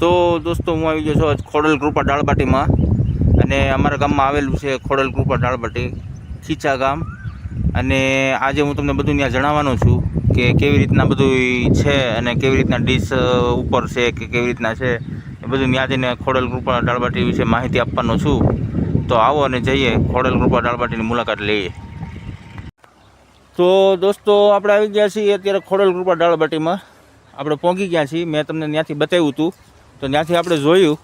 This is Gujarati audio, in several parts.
તો દોસ્તો, હું આવી ગયો છું ખોડલ કૃપા દાળબાટીમાં અને અમારા ગામમાં આવેલું છે ખોડલ કૃપા દાળબાટી ખીચા ગામ. અને આજે હું તમને બધું ત્યાં જણાવવાનો છું કે કેવી રીતના બધું છે અને કેવી રીતના ડીશ ઉપર છે કે કેવી રીતના છે, એ બધું ત્યાં જઈને ખોડલ કૃપા દાળબાટી વિશે માહિતી આપવાનો છું. તો આવો અને જઈએ, ખોડલ કૃપા દાળબાટીની મુલાકાત લઈએ. તો દોસ્તો, આપણે આવી ગયા છીએ અત્યારે ખોડલ કૃપા દાળબાટીમાં આપણે પહોંચી ગયા છીએ. મેં તમને ત્યાંથી બતાવ્યું હતું તો ત્યાંથી આપણે જોયું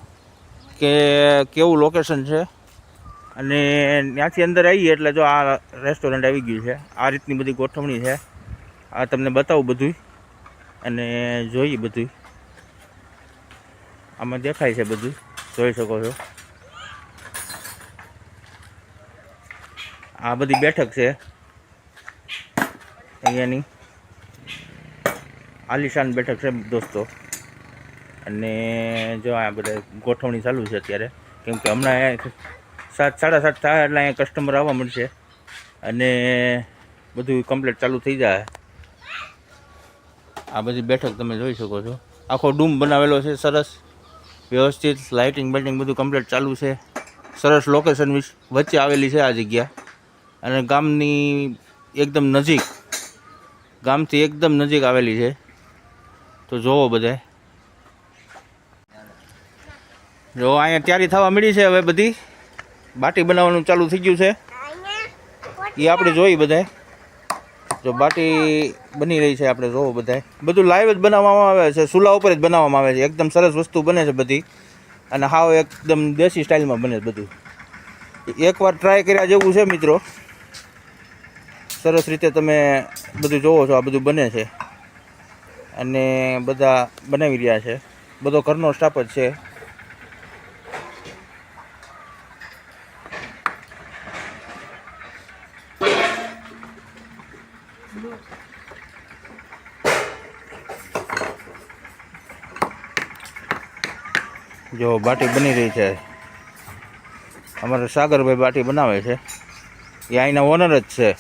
કે કેવું લોકેશન છે. અને ત્યાંથી અંદર આવીએ એટલે જો આ રેસ્ટોરન્ટ આવી ગયું છે. આ રીતની બધી ગોઠવણી છે. આ તમને બતાવું બધું અને જોઈએ બધું આમાં દેખાય છે બધું જોઈ શકો છો. આ બધી બેઠક છે. અહીંયાની. આલિશાન બેઠક છે દોસ્તો. અને જો આ બધા ગોઠવણી ચાલુ છે અત્યારે, કેમ કે હમણાં સાત, સાડા સાત થાય એટલે અહીંયા કસ્ટમર આવવા મળશે. અને બધું કમ્પ્લીટ ચાલુ થઈ જાય. આ બધી બેઠક તમે જોઈ શકો છો. આખો ડૂમ બનાવેલો છે, સરસ. વ્યવસ્થિત લાઇટિંગ બાઇટિંગ બધું કમ્પ્લીટ ચાલુ છે. સરસ લોકેશન વચ્ચે આવેલી છે આ જગ્યા. અને ગામની એકદમ નજીક, ગામથી એકદમ નજીક આવેલી છે. તો જોવો બધાય. જો અહીંયા તૈયારી થવા મળી છે હવે બધી. બાટી બનાવવાનું ચાલુ થઈ ગયું છે. એ આપણે જોઈ બધાય. જો બાટી બની રહી છે આપણે જોવો બધાય. બધું લાઈવ જ બનાવવામાં આવે છે. ચૂલા ઉપર જ બનાવવામાં આવે છે. એકદમ સરસ વસ્તુ બને છે બધી. અને હાવ એકદમ દેશી સ્ટાઇલમાં બને છે બધું. એકવાર ટ્રાય કર્યા જેવું છે મિત્રો. સરસ રીતે તમે બધું જોવો છો. આ બધું બને છે. અને બધા બનાવી રહ્યા છે. બધો ઘરનો સ્ટાફ જ છે. જો બાટી બની રહી છે. અમારે સાગરભાઈ બાટી બનાવે છે. એ અહીંના ઓનર જ છે.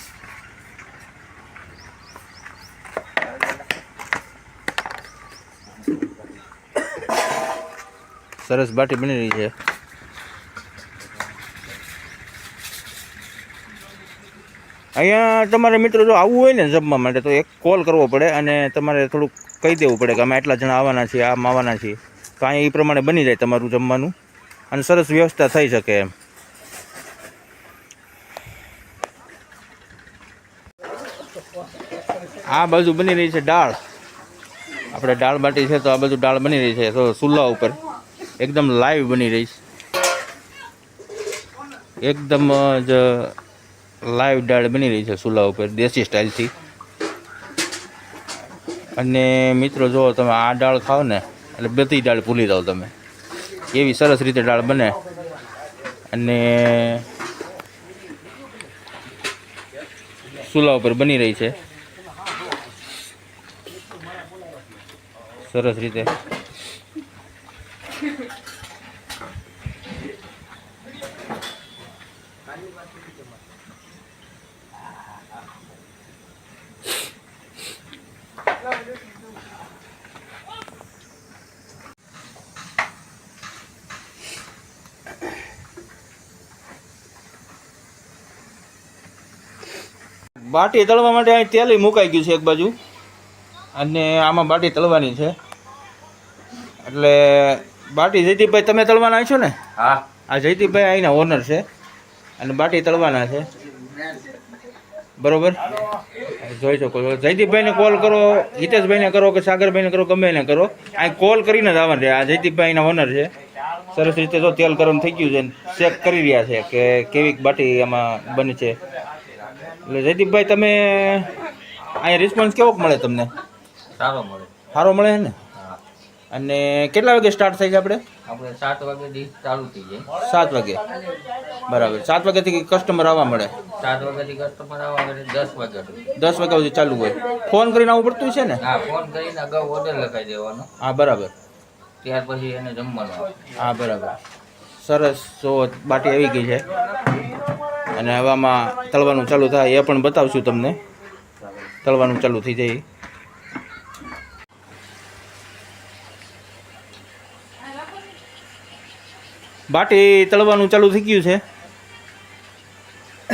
સરસ બાટી બની રહી છે. અહીંયા તમારે મિત્રો જો આવવું હોય ને જમવા માટે, તો એક કોલ કરવો પડે અને તમારે થોડુંક કહી દેવું પડે કે અમે આટલા જણા આવવાના છીએ, આમ આવવાના છીએ. તો અહીંયા એ પ્રમાણે બની જાય તમારું જમવાનું. અને સરસ વ્યવસ્થા થઈ શકે એમ. આ બાજુ બની રહી છે દાળ. આપણે દાળ બાટી છે તો આ બધું દાળ બની રહી છે, તો ચૂલા ઉપર. એકદમ લાઈવ બની રહી છે. એકદમ જ લાઈવ દાળ બની રહી છે ચૂલા ઉપર, દેશી સ્ટાઇલથી. અને મિત્રો, જો તમે આ દાળ ખાઓ ને, એટલે બધી દાળ ભૂલી જાઓ તમે. એવી સરસ રીતે દાળ બને. અને ચૂલા ઉપર બની રહી છે. સરસ રીતે. બાટી તળવા માટે અહીં તેલ મુકાઈ ગયું છે એક બાજુ. અને આમાં બાટી તળવાની છે. એટલે બાટી જયદીપભાઈ તમે તળવાના છો ને? હા. આ જયદીપભાઈ અહીંના ઓનર છે. અને બાટી તળવાના છે. બરોબર? જોઈ શકો છો. જયદીપભાઈને કોલ કરો હિતેશભાઈને કરો કે સાગરભાઈને કરો ગમે એને કરો. અહીં કોલ કરીને જ આવવાનું છે. આ જયદીપભાઈ એના ઓનર છે. સરસ રીતે જો તેલ ગરમ થઈ ગયું છે ચેક કરી રહ્યા છે કે કેવી બાટી આમાં બને છે. એટલે જયદીપભાઈ તમે અહીંયા રિસ્પોન્સ કેવો મળે તમને? સારો મળે. સારો મળે ને? અને કેટલા વાગે સ્ટાર્ટ થાય છે આપણે? આપણે સાત વાગ્યાથી ચાલુ થઈ જાય. સાત વાગે. બરાબર. સાત વાગ્યાથી કસ્ટમર આવવા મળે? સાત વાગ્યાથી કસ્ટમર આવવા મળે દસ વાગ્યા દસ વાગ્યા સુધી ચાલુ હોય. ફોન કરીને આવવું પડતું છે ને? હા ફોન કરીને અગાઉ ઓર્ડર લખાઈ દેવાનો. હા બરાબર. ત્યાર પછી એને જમવાનું. હા બરાબર. સરસ. જો બાટી આવી ગઈ છે. અને હવામાં તળવાનું ચાલુ થાય, એ પણ બતાવશું તમને. તળવાનું ચાલુ થઈ જાય. બાટી તળવાનું ચાલુ થઈ ગયું છે.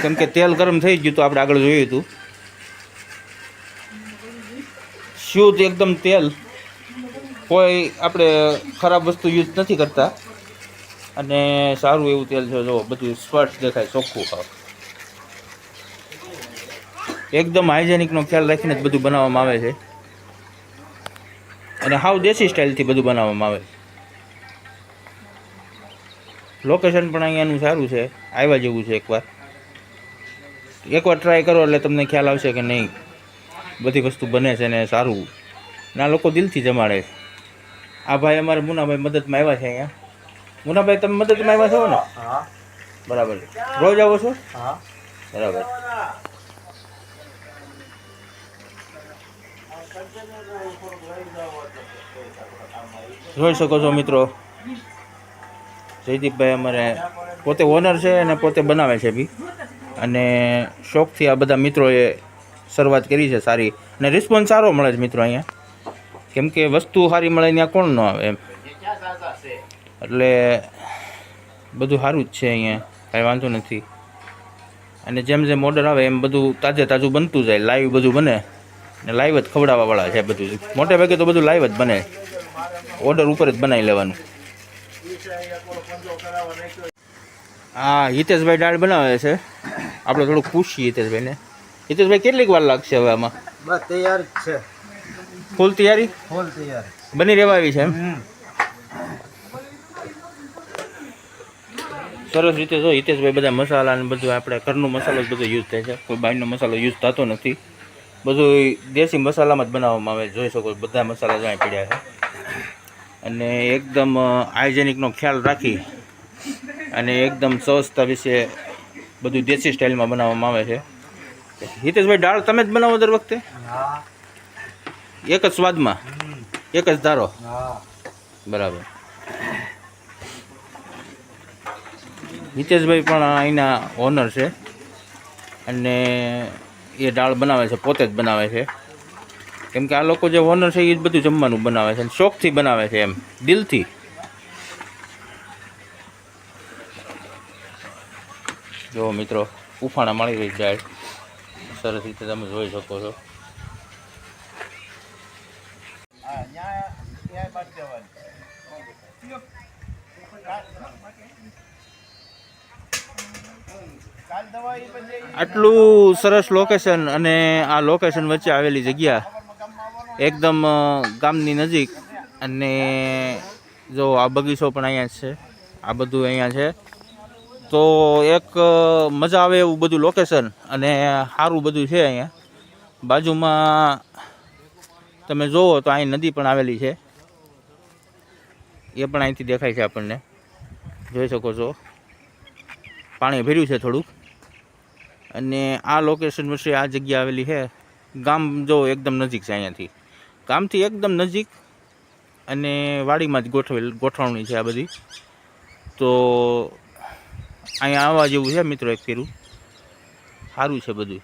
કેમ કે તેલ ગરમ થઈ ગયું તો આપણે આગળ જોયું હતું. શુદ્ધ એકદમ તેલ. કોઈ આપણે ખરાબ વસ્તુ યુઝ નથી કરતા. અને સારું એવું તેલ છે, જો બધું સ્પષ્ટ દેખાય, ચોખ્ખું ખાવ. એકદમ હાઇજેનિકનો ખ્યાલ રાખીને જ બધું બનાવવામાં આવે છે. અને હાવ દેશી સ્ટાઇલથી બધું બનાવવામાં આવે. લોકેશન પણ અહીંયાનું સારું છે. આવ્યા જેવું છે એકવાર. એકવાર ટ્રાય કરો એટલે તમને ખ્યાલ આવશે કે નહીં. બધી વસ્તુ બને છે ને સારું. ના, લોકો દિલથી જમાડે છે. આ ભાઈ અમારે મુનાભાઈ મદદમાં આવ્યા છે અહીંયા. મુનાભાઈ તમે મદદમાં આવ્યા છો ને? હા. બરાબર. રોજ આવો છો? હા. બરાબર. જોઈ શકો છો મિત્રો જયદીપભાઈ અમારે પોતે ઓનર છે અને પોતે બનાવે છે બી. અને શોખથી આ બધા મિત્રોએ શરૂઆત કરી છે સારી. અને રિસ્પોન્સ સારો મળે છે મિત્રો અહીંયા. કેમ કે વસ્તુ સારી મળે ત્યાં કોણ ન આવે એમ. એટલે બધું સારું જ છે અહીંયા. કાંઈ વાંધો નથી. અને જેમ જેમ ઓર્ડર આવે એમ બધું તાજે તાજું બનતું જાય. લાઈવ બધું બને. ને લાઈવ જ ખવડાવવાવાળા છે બધું. મોટે ભાગે તો બધું લાઈવ જ બને. ઓર્ડર ઉપર જ બનાવી લેવાનું. હા હિતેશભાઈ દાળ બનાવે છે. આપણે થોડુંક પૂછીએ હિતેશભાઈને. હિતેશભાઈ કેટલીક વાર લાગશે હવે આમાં? બસ તૈયાર છે. ફૂલ તૈયારી? ફૂલ તૈયાર. બની રહેવા આવી છે એમ? સરસ રીતે જો હિતેશભાઈ બધા મસાલા ને બધું આપણે ઘરનો મસાલો જ બધો યુઝ થાય છે. કોઈ બહારનો મસાલો યુઝ થતો નથી. બધું દેશી મસાલામાં જ બનાવવામાં આવે જોઈ શકો બધા મસાલા જ્યાં પડ્યા છે. અને એકદમ હાઇજેનિકનો ખ્યાલ રાખી અને એકદમ સ્વચ્છતા વિશે બધું દેશી સ્ટાઇલમાં બનાવવામાં આવે છે. હિતેશભાઈ દાળ તમે જ બનાવો દર વખતે? હા એક જ સ્વાદમાં? એક જ ધારો? બરાબર. હિતેશભાઈ પણ અહીંના ઓનર છે. અને એ દાળ બનાવે છે, પોતે જ બનાવે છે. કેમ કે આ લોકો જે ઓનર છે, એ જ બધું જમવાનું બનાવે છે અને શોખથી બનાવે છે એમ, દિલથી. જો મિત્રો ઉફાણા મળી રહી જાય. સરસ રીતે તમે જોઈ શકો છો. હા આટલું સરસ લોકેશન અને આ લોકેશન વચ્ચે આવેલી જગ્યા એકદમ ગામની નજીક. અને જો આ બગીચો પણ અહીંયા છે, આ બધું અહીંયા છે. તો એક મજા આવે એવું બધું લોકેશન અને સારું બધું છે અહીંયા. બાજુમાં તમે જુઓ તો અહીં નદી પણ આવેલી છે. એ પણ અહીંથી દેખાય છે આપણને. જોઈ શકો છો. પાણી ભર્યું છે થોડુંક. અને આ લોકેશન વિશે આ જગ્યા આવેલી છે. ગામ જો એકદમ નજીક છે અહીંયાથી. ગામથી એકદમ નજીક અને વાડીમાં જ ગોઠવેલ, ગોઠવણી છે આ બધી. તો અહીંયા આવવા જેવું છે મિત્રો એક ફેરું. સારું છે બધું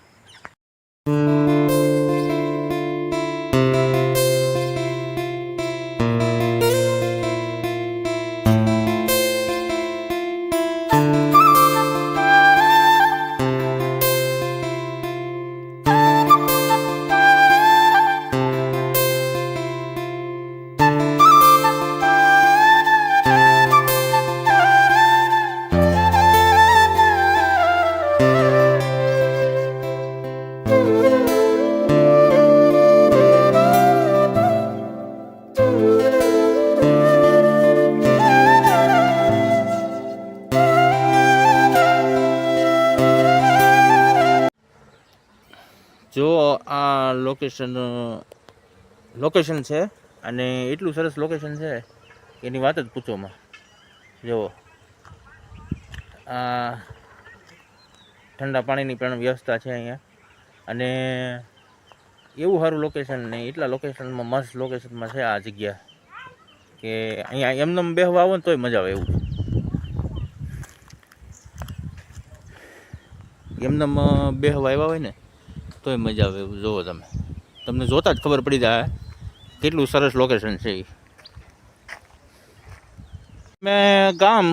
લોકેશન લોકેશન છે અને એટલું સરસ લોકેશન છે એની વાત જ પૂછોમાં. જુઓ. આ ઠંડા પાણીની પણ વ્યવસ્થા છે અહીંયા. અને એવું સારું લોકેશન ને એટલા લોકેશનમાં મસ્ત લોકેશનમાં છે આ જગ્યા. કે અહીંયા એમને બેહવા આવો ને તોય મજા આવે એવું. એમને બેહવા આવ્યા હોય ને તોય મજા આવે એવું. જુઓ તમે. તમને જોતા જ ખબર પડી જાય કેટલું સરસ લોકેશન છે એ મેં ગામ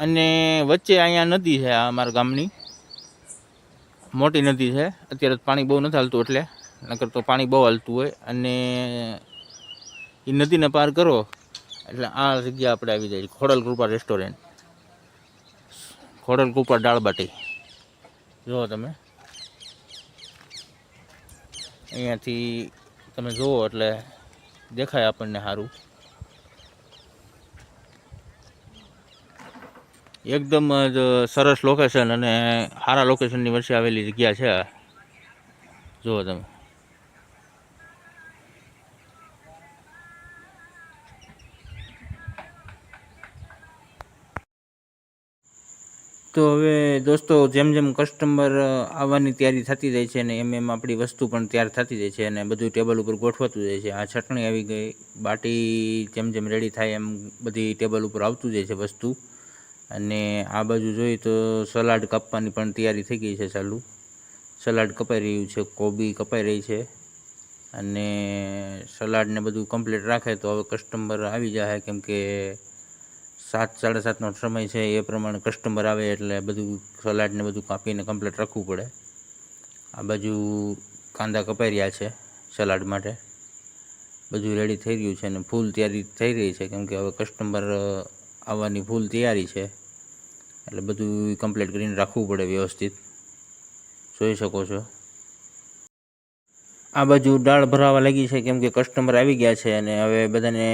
અને વચ્ચે અહીંયા નદી છે આ અમારા ગામની. મોટી નદી છે. અત્યારે પાણી બહુ નથી હાલતું એટલે. નકર તો પાણી બહુ હાલતું હોય. અને એ નદીને પાર કરો એટલે આ જગ્યા આપણે આવી જાય. ખોડલ કૃપા રેસ્ટોરન્ટ ખોડલ કૃપા દાળબાટી જુઓ તમે. અહીંયાથી તમે જુઓ એટલે દેખાય આપણને સારું એકદમ જ સરસ લોકેશન અને સારા લોકેશનની વચ્ચે આવેલી જગ્યા છે જુઓ તમે. તો હવે દોસ્તો, જેમ જેમ કસ્ટમર આવવાની તૈયારી થતી જાય છે અને એમ એમ આપણી વસ્તુ પણ તૈયાર થતી જાય છે અને બધું ટેબલ ઉપર ગોઠવાતું જાય છે. આ ચટણી આવી ગઈ, બાટી જેમ જેમ રેડી થાય એમ બધી ટેબલ ઉપર આવતું જાય છે વસ્તુ. અને આ બાજુ જોઈએ તો સલાડ કાપવાની પણ તૈયારી થઈ ગઈ છે ચાલુ. સલાડ કપાઈ રહ્યું છે, કોબી કપાઈ રહી છે. અને સલાડને બધું કમ્પ્લીટ રાખે તો હવે કસ્ટમર આવી જાય કેમ કે સાત, સાડા સાતનો સમય છે, એ પ્રમાણે કસ્ટમર આવે એટલે બધું સલાડને બધું કાપીને કમ્પ્લીટ રાખવું પડે. આ બાજુ કાંદા કપાઈ રહ્યા છે સલાડ માટે. બધું રેડી થઈ રહ્યું છે અને ફૂલ તૈયારી થઈ રહી છે, કેમ કે હવે કસ્ટમર આવવાની ફૂલ તૈયારી છે. એટલે બધું કમ્પ્લીટ કરીને રાખવું પડે વ્યવસ્થિત. જોઈ શકો છો. આ બાજુ દાળ ભરાવા લાગી છે, કેમ કે કસ્ટમર આવી ગયા છે અને હવે બધાને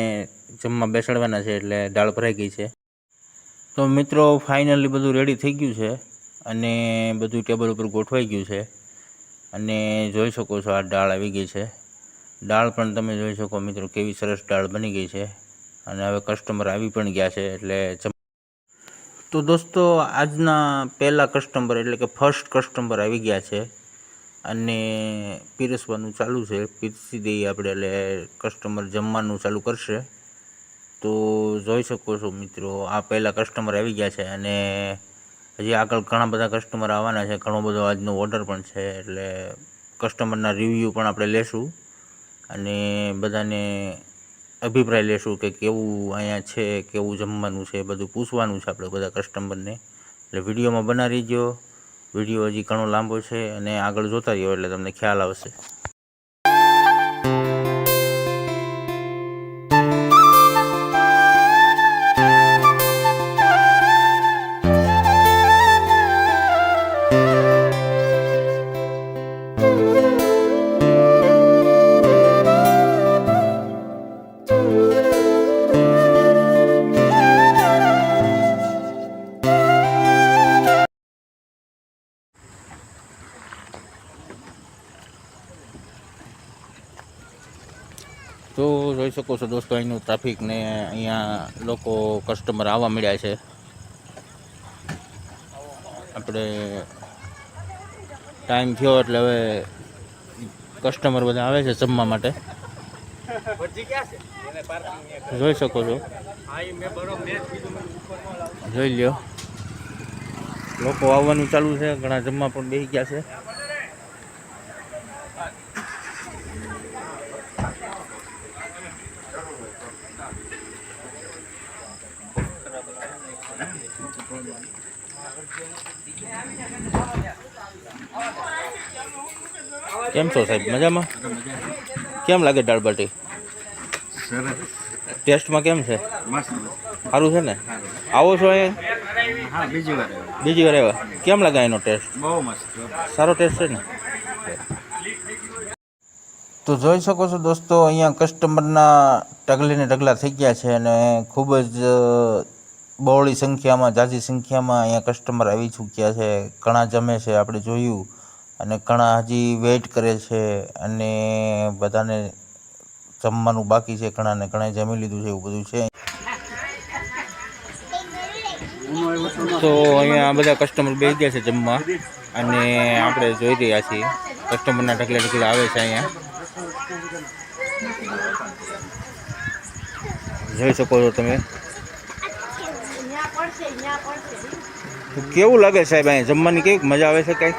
જમવા બેસાડવાના છે એટલે દાળ ભરાઈ ગઈ છે. તો મિત્રો ફાઇનલી બધું રેડી થઈ ગયું છે અને બધું ટેબલ ઉપર ગોઠવાઈ ગયું છે. અને જોઈ શકો છો આ દાળ આવી ગઈ છે. દાળ પણ તમે જોઈ શકો મિત્રો કેવી સરસ દાળ બની ગઈ છે. અને હવે કસ્ટમર આવી પણ ગયા છે એટલે તો દોસ્તો, આજના પહેલા કસ્ટમર એટલે કે ફર્સ્ટ કસ્ટમર આવી ગયા છે. અને પીરસવાનું ચાલુ છે. પીરસી દઈએ આપણે, એટલે કસ્ટમર જમવાનું ચાલુ કરશે. તો જોઈ શકો છો મિત્રો, આ પહેલાં કસ્ટમર આવી ગયા છે અને હજી આગળ ઘણા બધા કસ્ટમર આવવાના છે. ઘણો બધો આજનો ઓર્ડર પણ છે, એટલે કસ્ટમરના રિવ્યૂ પણ આપણે લેશું અને બધાને અભિપ્રાય લેશું કે કેવું અહીંયા છે, કેવું જમવાનું છે બધું પૂછવાનું છે આપણે બધા કસ્ટમરને એટલે વિડીયોમાં બનાવી રહીજો. વીડિયો હજી ઘણો લાંબો છે અને આગળ જોતા રહ્યો એટલે તમને ખ્યાલ આવશે. છો અહીંનું ટ્રાફિક અહીંયા લોકો કસ્ટમર આવવા મળ્યા છે. આપણે ટાઈમ થયો એટલે હવે કસ્ટમર બધા આવે છે જમવા માટે. જોઈ શકો છો. જોઈ લ્યો. લોકો આવવાનું ચાલુ છે, ઘણા જમવા પણ બેસી ગયા છે. કેમ છો સાહેબ? મજામાં? કેમ લાગે દાળબાટી ટેસ્ટમાં કેમ છે? સારું છે ને? આવો છો અહીંયા? બીજી વાર બીજી વાર આવ્યા. કેમ લાગે એનો ટેસ્ટ? બહુ મસ્ત. સારો ટેસ્ટ છે ને? તો જોઈ શકો છો દોસ્તો અહીંયા કસ્ટમરના ટગલીને ને ઢગલા થઈ ગયા છે અને ખૂબ જ બહોળી સંખ્યામાં ઝાઝી સંખ્યામાં અહીંયા કસ્ટમર આવી ચૂક્યા છે. ઘણા જમે છે, આપણે જોયું. અને ઘણા હજી વેઇટ કરે છે અને બધાને જમવાનું બાકી છે, ઘણાને ઘણા જમી લીધું છે, એવું બધું છે. તો અહીંયા બધા કસ્ટમર બે ગયા છે જમવા. અને આપણે જોઈ રહ્યા છીએ. કસ્ટમરના ઢગલે ઢગલે આવે છે અહીંયા. જોઈ શકો છો તમે. કેવું લાગે સાહેબ અહીંયા જમવાની કેવી મજા આવે છે કઈ?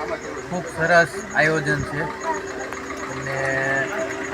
ખૂબ સરસ આયોજન છે. અને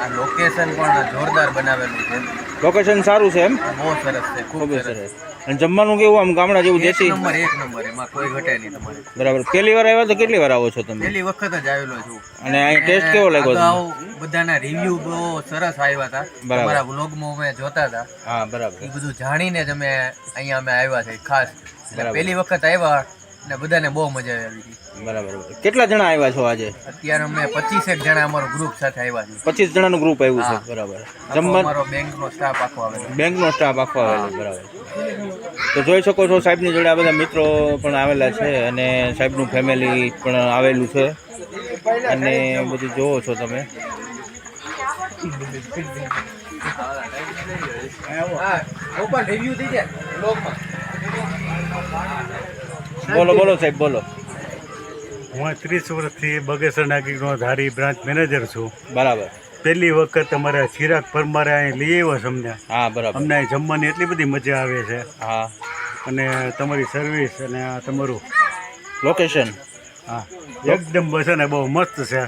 આ લોકેશન પણ જોરદાર બનાવેલું છે. લોકેશન સારું છે એમ? બહુ સરસ છે. ખૂબ સરસ. અને જમવાનું કેવું આમ ગામડા જેવું દેશી? નંબર એક નંબર એમાં કોઈ ઘટે નહીં તમારે. બરાબર. પહેલી વાર આવ્યા તો કેટલી વાર આવો છો તમે? પહેલી વખત જ આવેલો છું. અને અહીં ટેસ્ટ કેવો લાગ્યો બધાના રિવ્યુ બહુ સરસ આવ્યા હતા. તમારા વ્લોગમાં અમે જોતા હતા. હા બરાબર. એ બધું જાણીને જ અમે અહીંયા અમે આવ્યા છે ખાસ. પહેલી વખત આવ્યા ને બધાને બહુ મજા આવી હતી. બરાબર. કેટલા જણા આવ્યા છો આજે? અત્યારે અમે પચીસેક જણા અમારો ગ્રુપ સાથે આવ્યા છે પચીસ જણાનું ગ્રુપ આવ્યું છે. બરાબર. જમવા અમારો બેંકનો સ્ટાફ આખો આવેલો બેંકનો સ્ટાફ આખો આવેલો બરાબર. તો જોઈ શકો છો સાહેબની જોડે આ બધા મિત્રો પણ આવેલા છે અને સાહેબનું ફેમિલી પણ આવેલું છે. અને બધું જોવો છો તમે. રિવ્યુ થઈ જાય બ્લોગમાં બોલો બોલો સાહેબ બોલો. હું ત્રીસ વર્ષથી બગેસર નાગરિકનો ધારી બ્રાન્ચ મેનેજર છું. બરાબર. પહેલી વખત અમારા ચિરાગ પરમારે અહીં લઈ આવ્યો છે અમને હા બરાબર. અમને અહીં જમવાની એટલી બધી મજા આવે છે. હા. અને તમારી સર્વિસ અને આ તમારું. લોકેશન હા. એકદમ છે ને બહુ મસ્ત છે.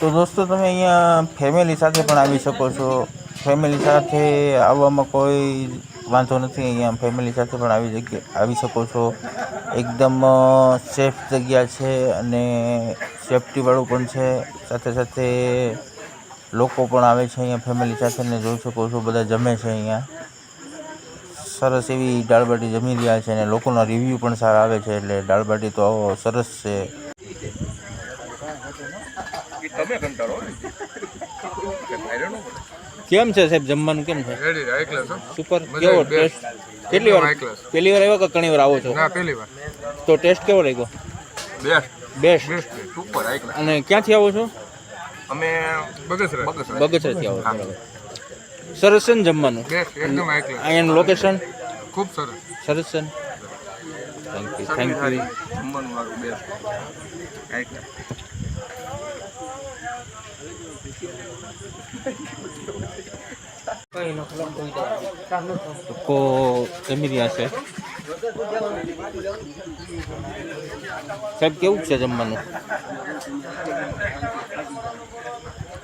તો દોસ્તો તમે અહીંયા ફેમિલી સાથે પણ આવી શકો છો. ફેમિલી સાથે આવવામાં કોઈ વાંધો નથી, અહીંયા ફેમિલી સાથે પણ આવી જગ્યા, આવી શકો છો. એકદમ સેફ જગ્યા છે અને સેફટીવાળું પણ છે. સાથે સાથે લોકો પણ આવે છે અહીંયા ફેમિલી સાથે ને જોઈ શકો છો, બધા જમે છે અહીંયા. સરસ એવી દાળબાટી જમી રહ્યા છે અને લોકોના રિવ્યૂ પણ સારા આવે છે, એટલે દાળબાટી તો સરસ છે. કેમ છે સાહેબ જમવાનું કેમ છે? સુપર કેવો ટેસ્ટ કેટલી વાર પહેલી વાર આવ્યો કે ઘણી વાર આવો છો? ના પહેલી વાર. તો ટેસ્ટ કેવો લાગ્યો? બેસ્ટ બેસ્ટ સુપર અને ક્યાંથી આવો છો? અમે બગસરા બગસરા બગસરાથી આવો છો સરસ છે ને જમવાનું? અહીંયાનું લોકેશન ખૂબ સરસ. સરસ છે થેન્ક યુ થેન્ક યુ જમવાનું મારું બેસ્ટ આઈ ક્લાસ લોકો જમી રહ્યા છે સાહેબ કેવું છે જમવાનું?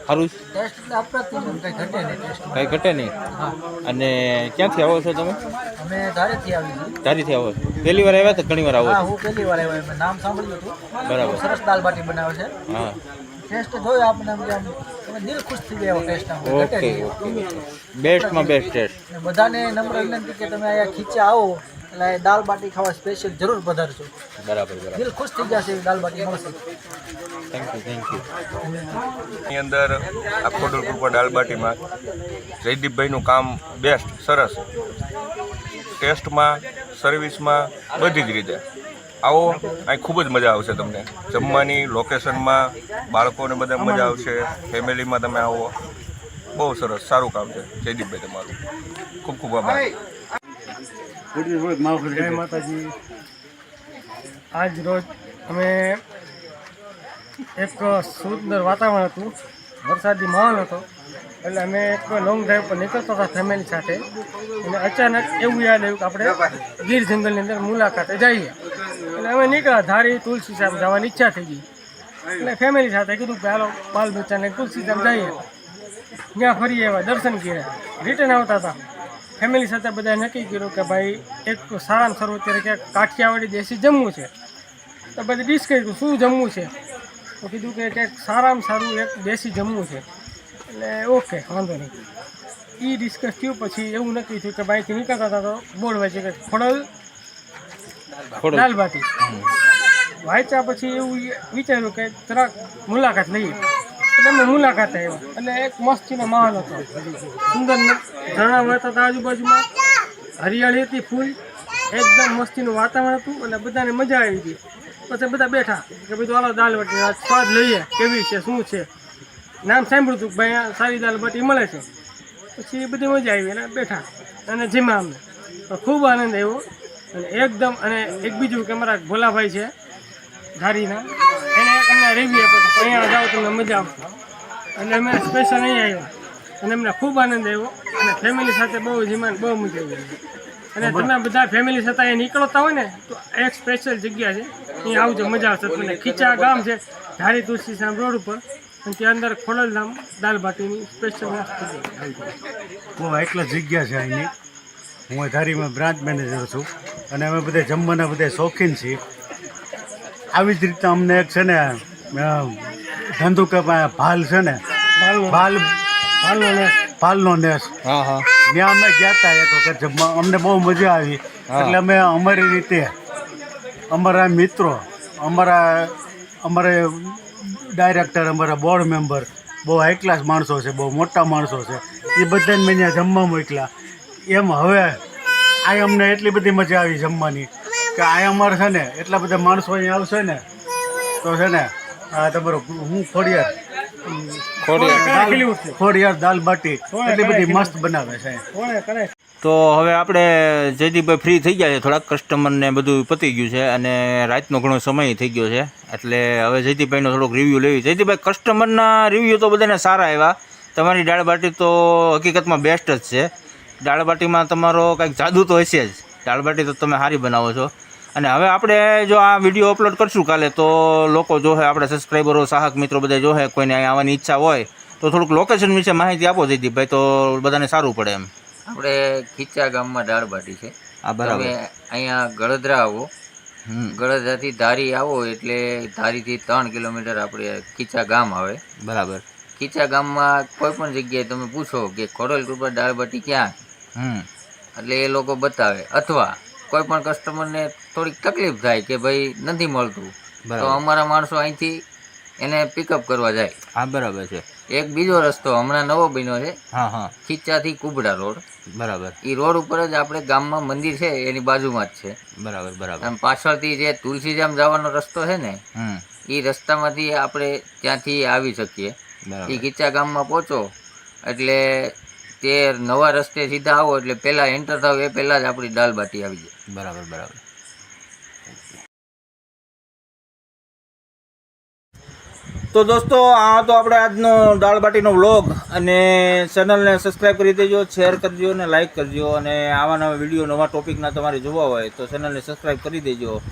સારું કંઈ ઘટે નહીં? અને ક્યાંથી આવો છો તમે? અમે ધારેથી આવી છો. પહેલી વાર આવ્યા તો ઘણી વાર આવો છો? હું પહેલી વાર આવ્યો નામ સાંભળ્યું હતું બરાબર. સરસ દાલ બાટી બનાવે છે. હા. ટેસ્ટ જોયો આપણે દિલ ખુશ થઈ ગયા એવો ટેસ્ટ આમ ઘટે ઓકે ઓકે બેસ્ટમાં બેસ્ટ ટેસ્ટ બધાને નમ્ર વિનંતી કે તમે અહીંયા ખીચા આવો. એટલે દાલ બાટી ખાવા સ્પેશિયલ જરૂર પધારશો બરાબર બરાબર. દિલ ખુશ થઈ જશે દાલ બાટી મળશે. થેન્ક યુ થેન્ક યુ એની અંદર આ ખોડલ દાલ બાટીમાં જયદીપભાઈનું કામ બેસ્ટ સરસ. ટેસ્ટમાં સર્વિસમાં બધી જ રીતે. આવો, અહીં ખૂબ જ મજા આવશે તમને. જમવાની લોકેશનમાં બાળકોને બધા મજા આવશે ફેમિલીમાં તમે આવો. બહુ સરસ, સારું કામ છે. જયદીપભાઈ તમારું. ખૂબ ખૂબ આભાર. માતાજી. આજ રોજ અમે એક સુંદર વાતાવરણ હતું. વરસાદી માહોલ હતો. એટલે અમે એક લોંગ ડ્રાઈવ પર નીકળતો હતા ફેમિલી સાથે. અને અચાનક એવું યાદ આવ્યું કે આપણે ગીર જંગલની અંદર મુલાકાતે જઈએ. એટલે અમે નીકળ્યા ધારી, તુલસી સાહેબ જવાની ઈચ્છા થઈ ગઈ. એટલે ફેમિલી સાથે કીધું કે હાલો બાલ બચ્ચાને તુલસી સાહેબ જઈએ. ત્યાં ફરી એવા દર્શન કર્યા. રિટર્ન આવતા હતા. ફેમિલી સાથે બધાએ નક્કી કર્યું કે ભાઈ, એક સારામાં સારું અત્યારે ક્યાંક કાઠિયાવાડી દેશી જમવું છે. તો બધી ડિશ કર્યું શું જમવું છે? તો કીધું કે ક્યાંક સારામાં સારું એક દેશી જમવું છે. એટલે ઓકે, વાંધો નહીં. એ ડિસ્કસ થયું, પછી એવું નક્કી થયું કે ભાઈથી નીકળતા હતા તો બોર્ડ વાંચે કે ખોડલ થોડું દાલ બાટી વાંચ્યા પછી એવું વિચાર્યું કે જરાક મુલાકાત લઈએ. એટલે અમે મુલાકાત આવ્યા. અને એક મસ્તીનો માહોલ હતો. સુંદર ઝરણા વહેતા હતા આજુબાજુમાં. હરિયાળી હતી ફૂલ. એકદમ મસ્તીનું વાતાવરણ હતું અને બધાને મજા આવી હતી. પછી બધા બેઠા કે ભાઈ હાલો દાલ બાટી સ્વાદ લઈએ. કેવી છે, શું છે? નામ સાંભળ્યું હતું ભાઈ સારી દાલ બાટી મળે છે. પછી બધી મજા આવી અને બેઠા. અને જીમા અમને. ખૂબ આનંદ આવ્યો. અને એકદમ અને એક બીજું કે ભોલાભાઈ છે ધારીના. એને અમને રિવ્યુ આપ્યો અહીંયા જાઓ તમને મજા આવશે. અને અમે સ્પેશિયલ અહીંયા આવ્યા. અને અમને ખૂબ આનંદ આવ્યો. અને ફેમિલી સાથે બહુ જીમાન બહુ મજા આવી. અને તમે બધા ફેમિલી સાથે અહીંયા નીકળતા હોય ને તો એક સ્પેશિયલ જગ્યા છે. અહીંયા આવજો મજા આવશે તમને. ખીચા ગામ છે ધારી તુલસી સામ રોડ ઉપર. અને ત્યાં અંદર ખોડલધામ દાલ બાટીની સ્પેશિયલ બહુ એકલા જગ્યા છે અહીંની. હું ધારીમાં બ્રાન્ચ મેનેજર છું અને અમે બધા જમવાના બધા શોખીન છીએ. આવી જ રીતે અમને એક છે ને ધંધુકામાં ધંધુકા ભાલ છે ને ભાલ ભાલનો નેસ હા હા. ત્યાં અમે ગયા હતા એક વખત જમવા. અમને બહુ મજા આવી. એટલે અમે અમારી રીતે અમારા મિત્રો અમારા અમારે ડાયરેક્ટર અમારા બોર્ડ મેમ્બર બહુ હાઈ ક્લાસ માણસો છે બહુ મોટા માણસો છે. એ બધાને મેં ત્યાં જમવા મોકલા એમ હવે આ અમને એટલી બધી મજા આવી જમવાની. કે આ અમારે છે ને એટલા બધા માણસો અહીંયા આવશે ને તો છે ને આ તમારો હું ખોડિયાર ઉઠશે ખોડિયાર દાલ બાટી એટલી બધી મસ્ત બનાવે છે. તો હવે આપણે જયદીપભાઈ ફ્રી થઈ ગયા છે થોડાક કસ્ટમરને બધું પતી ગયું છે અને રાતનો ઘણો સમય થઈ ગયો છે. એટલે હવે જયદીપભાઈનો થોડોક રિવ્યૂ લેવી. જયદીપભાઈ કસ્ટમરના રિવ્યૂ તો બધાને સારા આવ્યા. તમારી દાળ બાટી તો હકીકતમાં બેસ્ટ જ છે. દાળ બાટીમાં તમારો કંઈક જાદુ તો હશે જ. દાળ બાટી તો તમે સારી બનાવો છો. અને હવે આપણે જો આ વીડિયો અપલોડ કરશું કાલે તો લોકો જોહે આપણે સબસ્ક્રાઈબરો સાહક મિત્રો બધા જોહે કોઈને અહીંયા આવવાની ઈચ્છા હોય તો થોડુંક લોકેશન વિશે માહિતી આપો જયદીપભાઈ તો બધાને સારું પડે એમ. આપણે ખીચા ગામમાં દાળબાટી છે. આ બરાબર. અહીંયા ગળદરા આવો. ગળદરાથી ધારી આવો એટલે ધારીથી ત્રણ કિલોમીટર આપણે ખીચા ગામ આવે. બરાબર. ખીચા ગામમાં કોઈ પણ જગ્યાએ તમે પૂછો કે ખોડલ કૃપા દાળબાટી ક્યાં? એટલે એ લોકો બતાવે. અથવા કોઈ પણ કસ્ટમરને થોડીક તકલીફ થાય કે ભાઈ નથી મળતું તો અમારા માણસો અહીંથી એને પિકઅપ કરવા જાય. હા બરાબર છે. એક બીજો રસ્તો હમણાં નવો બન્યો છે. હા હા. ખીચાથી કુબડા રોડ. બરાબર. એ રોડ ઉપર જ આપણે ગામમાં મંદિર છે એની બાજુમાં જ છે. બરાબર બરાબર. અને પાછળથી જે તુલસીજામ જવાનો રસ્તો છે ને એ રસ્તામાંથી આપણે ત્યાંથી આવી શકીએ. એ ખીચા ગામમાં પહોંચો એટલે તે નવા રસ્તે સીધા આવો એટલે પહેલાં એન્ટર થાવ એ પહેલાં જ આપણી દાલ બાટી આવી જાય. બરાબર બરાબર. તો દોસ્તો, આ તો આપણે આજનો દાળ બાટીનો વ્લોગ અને ચેનલને સબસ્ક્રાઈબ કરી દેજો શેર કરજો અને લાઇક કરજો અને આવા નવા વીડિયો નવા ટોપિકના તમારે જોવા હોય તો ચેનલને સબસ્ક્રાઈબ કરી દેજો.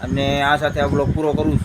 અને આ સાથે આ વ્લોગ પૂરો કરું છું.